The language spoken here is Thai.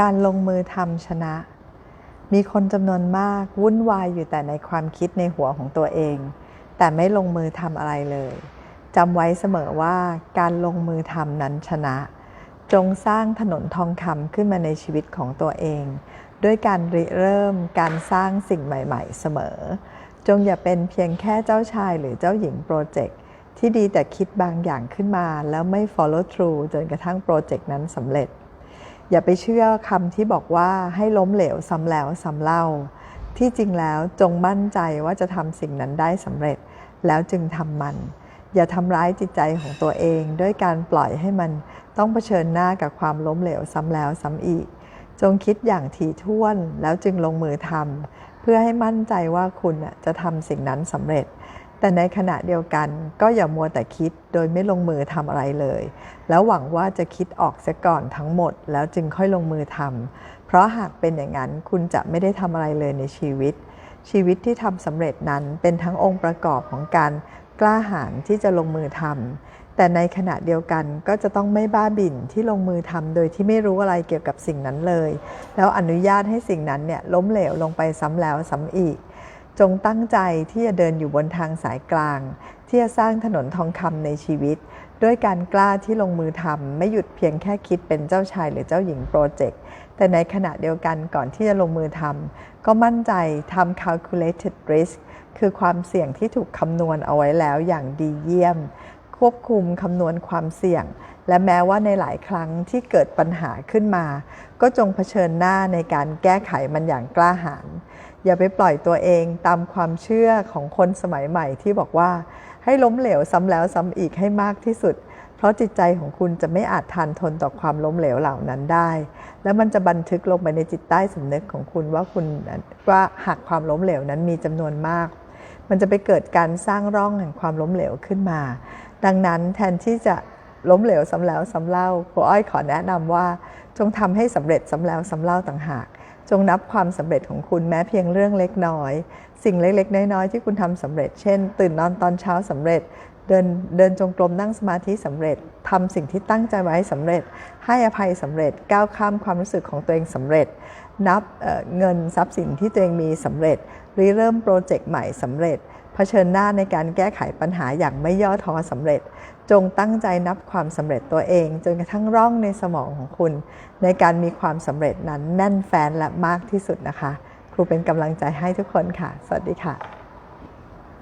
การลงมือทำชนะ มีคนจำนวนมากวุ่นวายอยู่แต่ในความคิดในหัวของตัวเอง แต่ไม่ลงมือทำอะไรเลยจำไว้เสมอว่าการลงมือทำนั้นชนะ จงสร้างถนนทองคำขึ้นมาในชีวิตของตัวเอง ด้วยการริเริ่มการสร้างสิ่งใหม่ ๆ เสมอ จงอย่าเป็นเพียงแค่เจ้าชายหรือเจ้าหญิงโปรเจกต์ที่ดีแต่คิดบางอย่างขึ้นมา แล้วไม่ follow through จนกระทั่งโปรเจกต์นั้นสำเร็จ อย่าไปเชื่อคำที่บอกว่าให้ล้มเหลวซ้ำแล้วซ้ำเล่า ที่จริงแล้วจงมั่นใจว่าจะทำสิ่งนั้นได้สำเร็จ แล้วจึงทำมัน อย่าทำร้ายจิตใจของตัวเอง ด้วยการปล่อยให้มันต้องเผชิญหน้ากับความล้มเหลวซ้ำแล้วซ้ำอีก จงคิดอย่างถี่ถ้วนแล้วจึงลงมือทำเพื่อให้มั่นใจว่าคุณจะทำสิ่งนั้นสำเร็จ แต่ในขณะเดียวกันก็อย่ามัวแต่คิดโดยไม่ลงมือทำอะไรเลย แล้วหวังว่าจะคิดออกเสียก่อนทั้งหมด แล้วจึงค่อยลงมือทำเพราะหากเป็นอย่างนั้นคุณจะไม่ได้ทำอะไรเลยในชีวิต ชีวิตที่ทำสำเร็จนั้นเป็นทั้งองค์ประกอบของการกล้าหาญที่จะลงมือทำแต่ในขณะเดียวกันก็จะต้องไม่บ้าบิ่นที่ลงมือทำโดยที่ไม่รู้อะไรเกี่ยวกับสิ่งนั้นเลย แล้วอนุญาตให้สิ่งนั้นเนี่ยล้มเหลวลงไปซ้ำแล้วซ้ำอีก จงตั้งใจที่จะเดินอยู่บนทางสายกลาง ที่จะสร้างถนนทองคำในชีวิต ด้วยการกล้าที่ลงมือทำไม่หยุดเพียงแค่คิดเป็นเจ้าชายหรือเจ้าหญิงโปรเจกต์แต่ในขณะเดียวกันก่อนที่จะลงมือทำก็มั่นใจทำ calculated risk คือความเสี่ยงที่ถูกคำนวณเอาไว้แล้วอย่างดีเยี่ยม ควบคุมคำนวณความเสี่ยง และแม้ว่าในหลายครั้งที่เกิดปัญหาขึ้นมา ก็จงเผชิญหน้าในการแก้ไขมันอย่างกล้าหาญ อย่าไปปล่อยตัวเองตามความเชื่อของคนสมัยใหม่ที่บอกว่า ให้ล้มเหลวซ้ำแล้วซ้ำอีกให้มากที่สุด เพราะจิตใจของคุณจะไม่อาจทานทนต่อความล้มเหลวเหล่านั้นได้ และมันจะบันทึกลงไปในจิตใต้สำนึกของคุณว่าคุณว่าหากความล้มเหลวนั้นมีจำนวนมาก มันจะไปเกิดการสร้างร่องแห่งความล้มเหลวขึ้นมา ดังนั้นแทนที่จะล้มเหลวซ้ำแล้วซ้ำเล่าครูอ้อยขอแนะนำว่า จงทำให้สำเร็จซ้ำแล้วซ้ำเล่าต่างหาก จงนับความสำเร็จของคุณแม้เพียงเรื่องเล็กน้อย สิ่งเล็กๆ น้อยๆ ที่คุณทำสำเร็จ เช่น ตื่นนอนตอนเช้าสำเร็จ เดินเดินจงกรมนั่งสมาธิสำเร็จทำสิ่งที่ตั้งใจไว้สำเร็จ ให้อภัยสำเร็จ ก้าวข้ามความรู้สึกของตัวเองสำเร็จ นับเเงินทรัพย์สินที่ตัวเองมีสำเร็จริเริ่มโปรเจกต์ใหม่สำเร็จเผชิญหน้าในการแก้ไขปัญหาอย่างไม่ย่อท้อสำเร็จ จงตั้งใจนับความสำเร็จตัวเอง จนกระทั่งร่องในสมองของคุณ ในการมีความสำเร็จนั้นแน่นแฟนและมากที่สุดนะคะ ครูเป็นกำลังใจให้ทุกคนค่ะ สวัสดีค่ะ